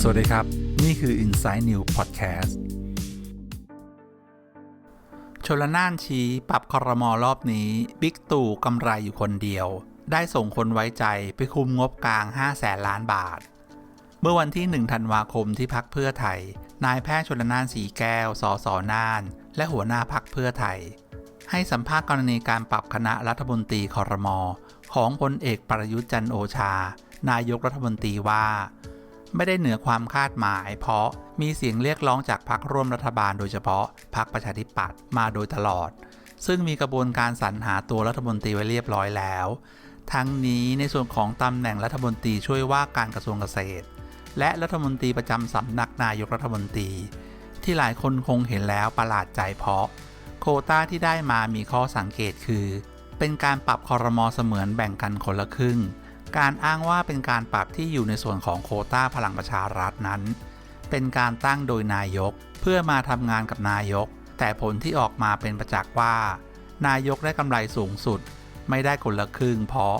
สวัสดีครับ นี่คือ Inside New Podcast ชลน่านชี้ปรับคอรมอรอบนี้บิ๊กตู่กำไรอยู่คนเดียว ได้ส่งคนไว้ใจไปคุมงบกลาง 5 แสนล้านบาท เมื่อวันที่ 1 ธันวาคมที่พักเพื่อไทย นายแพทย์ชลน่านสีแก้ว สสน่าน และหัวหน้าพักเพื่อไทย ให้สัมภาษณ์กรณีการปรับคณะรัฐมนตรีคอรมอ ของพลเอกประยุทธ์จันโอชา นายกรัฐมนตรีว่า ไม่ได้เหนือความคาดหมาย เพราะมีเสียงเรียกร้องจากพรรคร่วมรัฐบาลโดยเฉพาะพรรคประชาธิปัตย์มาโดยตลอด ซึ่งมีกระบวนการสรรหาตัวรัฐมนตรีไว้เรียบร้อยแล้ว ทั้งนี้ในส่วนของตำแหน่งรัฐมนตรีช่วยว่าการกระทรวงเกษตร และรัฐมนตรีประจำสำนักนายกรัฐมนตรี ที่หลายคนคงเห็นแล้วประหลาดใจเพราะ โคต้าที่ได้มามีข้อสังเกตคือ เป็นการปรับคอรมอเสมือนแบ่งกันคนละครึ่ง การอ้างว่าเป็นการปรับที่อยู่ในส่วนของโคต้าพลังประชารัฐนั้น เป็นการตั้งโดยนายกเพื่อมาทำงานกับนายก แต่ผลที่ออกมาเป็นประจักษ์ว่า นายกได้กำไรสูงสุด ไม่ได้คนละครึ่ง เพราะ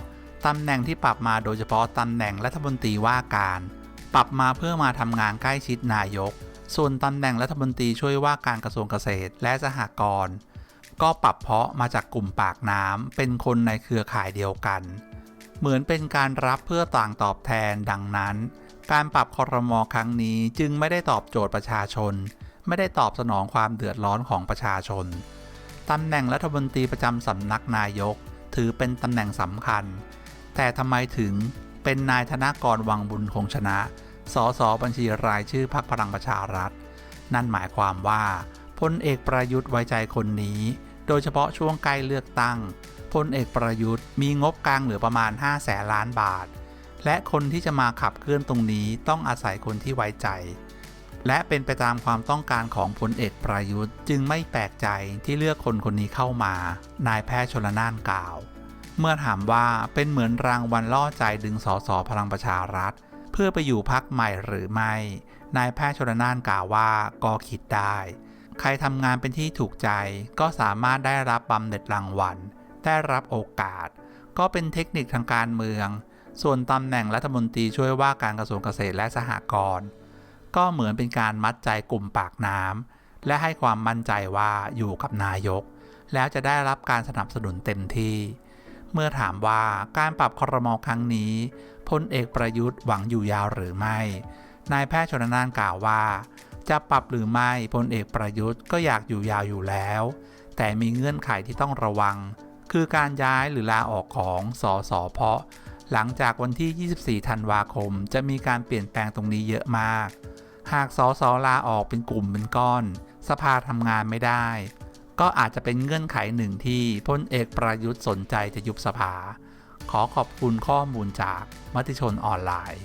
ตำแหน่งที่ปรับมาโดยเฉพาะตำแหน่งรัฐมนตรีว่าการ ปรับมาเพื่อมาทำงานใกล้ชิดนายก ส่วนตำแหน่งรัฐมนตรีช่วยว่าการกระทรวงเกษตรและสหกรณ์ ก็ปรับเพาะมาจากกลุ่มปากน้ำเป็นคนในเครือข่ายเดียวกัน เหมือนเป็นการรับเพื่อต่างตอบแทนดังนั้น การปรับคอรมอครั้งนี้จึงไม่ได้ตอบโจทย์ประชาชน ไม่ได้ตอบสนองความเดือดร้อนของประชาชนตำแหน่งรัฐมนตรีประจำสำนักนายก ถือเป็นตำแหน่งสำคัญ แต่ทำไมถึงเป็นนายธนากรวังบุญคงชนะ สสบัญชีรายชื่อพรรคพลังประชารัฐ นั่นหมายความว่าพลเอกประยุทธ์ไว้ใจคนนี้ โดยเฉพาะช่วงใกล้เลือกตั้งพลเอกประยุทธ์มีงบกลางเหลือประมาณ 5 แสนล้านบาท และคนที่จะมาขับเคลื่อนตรงนี้ต้องอาศัยคนที่ไว้ใจ และเป็นไปตามความต้องการของพลเอกประยุทธ์ จึงไม่แปลกใจที่เลือกคนคนนี้เข้ามา นายแพทย์ชลน่านกล่าว เมื่อถามว่าเป็นเหมือนรางวัลล่อใจดึงสสพลังประชารัฐ เพื่อไปอยู่พักใหม่หรือไม่ นายแพทย์ชลน่านกล่าวว่าก็คิดได้ ใครทำงานเป็นที่ถูกใจก็สามารถได้รับบำเหน็จรางวัล ได้รับโอกาส ก็เป็นเทคนิคทางการเมือง ส่วนตำแหน่งรัฐมนตรีช่วยว่าการกระทรวงเกษตรและสหกรณ์ก็เหมือนเป็นการมัดใจกลุ่มปากน้ำและให้ความมั่นใจว่าอยู่กับนายก แล้วจะได้รับการสนับสนุนเต็มที่ เมื่อถามว่าการปรับครมครั้งนี้พลเอกประยุทธ์หวังอยู่ยาวหรือไม่ นายแพทย์ชนนานกล่าวว่า จะปรับหรือไม่พลเอกประยุทธ์ก็อยากอยู่ยาวอยู่แล้ว แต่มีเงื่อนไขที่ต้องระวัง คือการย้ายหรือลาออกของสอสอเพาะ หลังจากวันที่ 24 ธันวาคม จะมีการเปลี่ยนแปลงตรงนี้เยอะมาก หากสอสอลาออกเป็นกลุ่มเป็นก้อน สภาทำงานไม่ได้ ก็อาจจะเป็นเงื่อนไขหนึ่งที่พลเอกประยุทธ์สนใจจะยุบสภา ขอขอบคุณข้อมูลจากมติชนออนไลน์